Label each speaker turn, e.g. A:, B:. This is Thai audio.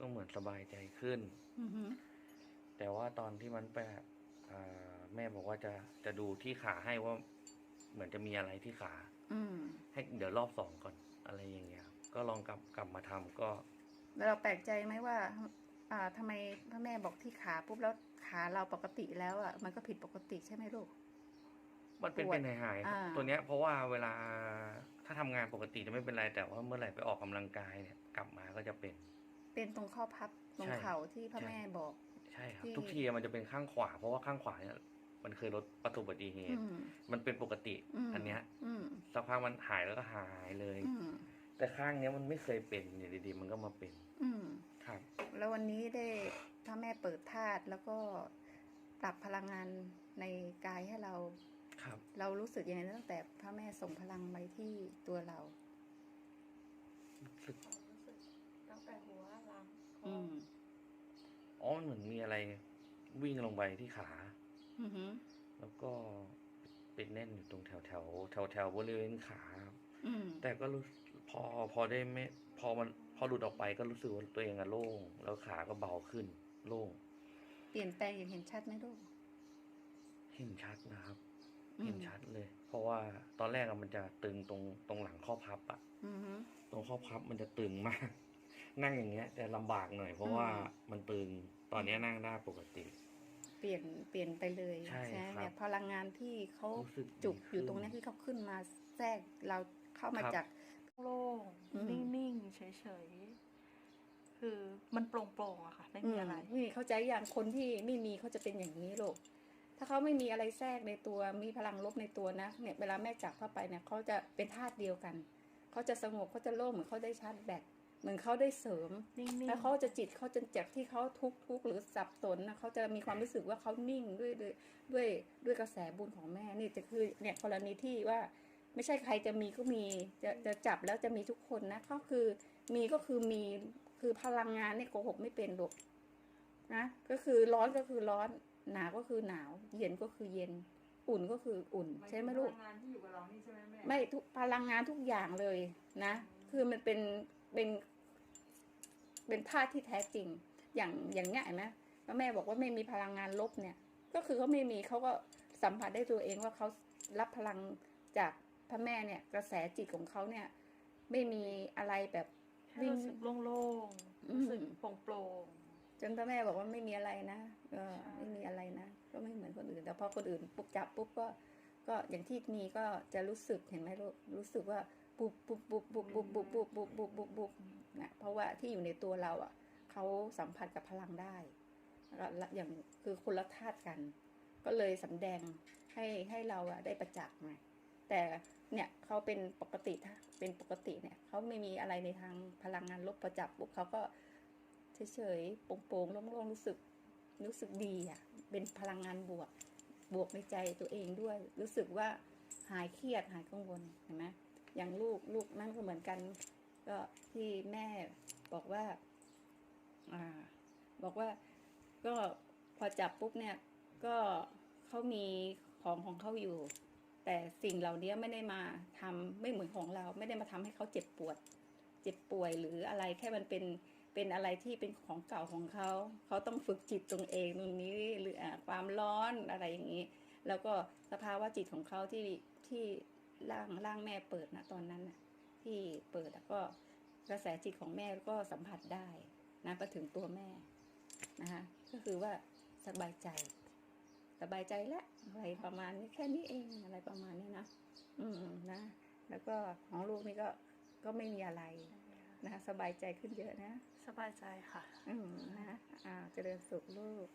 A: ก็เหมือนสบายใจขึ้น
B: อือหือ
A: แต่ว่าตอนที่มันไปอ่าแม่บอกว่าจะจะดูที่ขาให้ว่า เหมือนจะมีอะไรที่ขา
B: อืม
A: ให้เดี๋ยวรอบสองก่อนอะไรอย่างเงี้ยครับก็ลองกลับกลับมาทำก็
B: แล้วเราแปลกใจไหมว่า อ่าทำไมพ่อแม่บอกที่ขาปุ๊บแล้วขาเราปกติแล้วอะมันก็ผิดปกติใช่ไหมลูก
A: มันเป็น
B: ปวด
A: เป็นหายหายๆครับ
B: อ่า
A: ตัวเนี้ยเพราะว่าเวลา ถ้าทำงานปกติจะไม่เป็นไรแต่ว่าเมื่อไหร่ไปออกกำลังกายเนี่ย กลับมาก็จะเป็น
B: เป็นตรงข้อพับตรง
A: ใช่
B: เข่าที่พ่อ
A: ใช่
B: แม่บอก
A: ใช่ครับ
B: ที่
A: ทุกทีมันจะเป็นข้างขวา เพราะว่าข้างขวาเนี่ยมันเคยลดประสบอุบัติเห
B: อื
A: ตุ
B: ม
A: มันเป็นปกติ
B: ม
A: อันเนี้ย
B: อืม
A: สักพักมันหายแล้วก็หายเลย
B: อืม
A: แต่ข้างเนี้ยมันไม่เคยเป็นอยู่ดีๆมันก็มาเป็น
B: อืม
A: ครับ
B: แล้ววันนี้ได้พ่อแม่เปิดธาตุแล้วก็ปรับพลังงานในกายให้เรา
A: ครับ
B: เรารู้สึกยังไงตั้งแต่พระแม่ส่งพลังไปที่ตัวเรา
A: รู้สึก
C: รู้สึกตั้งแต่หัวหลังคอ
B: อืม
A: อ๋อมันเหมือนมีอะไร วิ่งลงไปที่ขา
B: อือหือ
A: แล้วก็เป็นแน่นอยู่ตรงแถวแถวแถวแถวๆบริเวณขาครับ
B: อืม
A: แต่ก็รู้พอพอได้ไม่พอมันพอหลุดออกไปก็รู้สึกว่าตัวเองอะโล่งแล้วขาก็เบาขึ้น โล่ง
B: เปลี่ยนแปลงอย่างเห็นชัดไหมลูก
A: เห็นชัดนะครับ
B: อืม
A: เห็นชัดเลย เพราะว่าตอนแรกอะมันจะตึงตรงตรงหลังข้อพับอะ
B: อือหือ
A: ตรงข้อพับมันจะตึงมาก นั่งอย่างเงี้ยจะลำบากหน่อย เพราะว่า
B: อืม
A: มันตึงตอนเนี้ยนั่งได้ปกติ
B: เปลี่ยนเปลี่ยนไปเลย
A: ใช่
B: ไหม
A: ครับ
B: เนี่ยพลังงานที่เขา
A: รู้สึก
B: จุก
A: ดี
B: อยู่
A: ขึ้น
B: ตรงเนี้ยที่เขาขึ้นมาแทรกเราเข้ามา
A: ครับ
B: จาก
C: โล่ง
B: อืม
C: นิ่งๆเฉยๆ คือมันโปร่งๆอะค่ะ ไม่มีอะไร
B: มนี่เข้าใจอย่างคนที่ไม่มีเขาจะเป็นอย่างนี้ลูก ถ้าเขาไม่มีอะไรแทรกในตัวมีพลังลบในตัวนะเนี่ยเวลาแม่จับเข้าไปเนี่ยเขาจะเป็นธาตุเดียวกันเขาจะสงบเขาจะโล่งเหมือนเขาได้ชาร์จแบตเหมือนเขาได้เสริม
C: นิ่งๆ
B: แล้วเขาจะจิตเขาจะจากที่เขาทุกข์ทุกข์หรือสับสนนะเขาจะมีความรู้สึกว่าเขานิ่งด้วยด้วยด้วยด้วยกระแสบุญของแม่นี่จะคือเนี่ยกรณีที่ว่าไม่ใช่ใครจะมีก็มีจะจะจับแล้วจะมีทุกคนนะก็คือมีก็คือมีคือพลังงานเนี่ยโกหกไม่เป็นหรอกนะก็คือร้อนก็คือร้อน หนาวก็คือหนาว เย็นก็คือเย็น อุ่นก็คืออุ่น ใช่ไหมลูก
D: พลังงานที่อยู่กับเรานี่ใช่ไหมแม่
B: ไม่ทุกพลังงานทุกอย่างเลยนะ คือมันเป็นเป็น เป็นธาตุที่แท้จริง อย่างอย่างเงี้ยเห็นไหมแล้วแม่บอกว่าไม่มีพลังงานลบเนี่ย ก็คือเขาไม่มีเขาก็สัมผัสได้ตัวเองว่าเขารับพลังจากพระแม่เนี่ย กระแสจิตของเขาเนี่ย ไม่มีอะไรแบบ
C: ให้รู้สึกโล่ง
B: อืม
C: ๆรู้สึกโปร่ง
B: จนพระแม่บอกว่าไม่มีอะไรนะเออไม่มีอะไรนะ ก็ไม่เหมือนคนอื่น แต่พอคนอื่นปุ๊บจับปุ๊บก็ ก็อย่างที่มีก็จะรู้สึกเห็นไหมลูกรู้สึกว่าปุ๊บปุ๊บปุ๊บปุ๊บปุ๊บปุ๊บปุ๊บปุ๊บปุ๊บปุ๊บปุ๊บนะเพราะว่าที่อยู่ในตัวเราอะเขาสัมผัสกับพลังได้แล้วอย่างคือคนละธาตุกัน ก็เลยสำแดงให้ให้เราอะได้ประจักษ์ไงแต่เนี่ยเขาเป็นปกติถ้าเป็นปกติเนี่ยเขาไม่มีอะไรในทางพลังงานลบประจับปุ๊บเขาก็ เฉยๆโปร่งๆโล่งๆรู้สึกรู้สึกดีอะ เป็นพลังงานบวก บวกในใจตัวเองด้วย รู้สึกว่าหายเครียดหายกังวลเห็นไหมอย่างลูกลูกนั่นก็เหมือนกัน ก็ที่แม่บอกว่า อ่า บอกว่าก็พอจับปุ๊บเนี่ย ก็เขามีของของเขาอยู่ แต่สิ่งเหล่านี้ไม่ได้มาทำไม่เหมือนของเรา ไม่ได้มาทำให้เขาเจ็บปวด เจ็บป่วยหรืออะไรแค่มันเป็น เป็นอะไรที่เป็นของเก่าของเขา เขาต้องฝึกจิตตรงเองตรงนี้หรือความร้อนอะไรอย่างนี้ แล้วก็สภาวะจิตของเขาที่ที่ร่างร่างแม่เปิดนะตอนนั้นนะที่เปิดอะก็กระแสจิตของแม่ก็สัมผัสได้นะไปถึงตัวแม่นะคะก็คือว่าสบายใจ สบายใจแล้วอะไรประมาณนี้แค่นี้เองอะไรประมาณนี้นะอืมนะ แล้วก็ของลูกนี่ก็ก็ไม่มีอะไร นะคะสบายใจขึ้นเยอะนะ
C: สบายใจค่ะ
B: อืมนะอ่าเจริญสุขลูก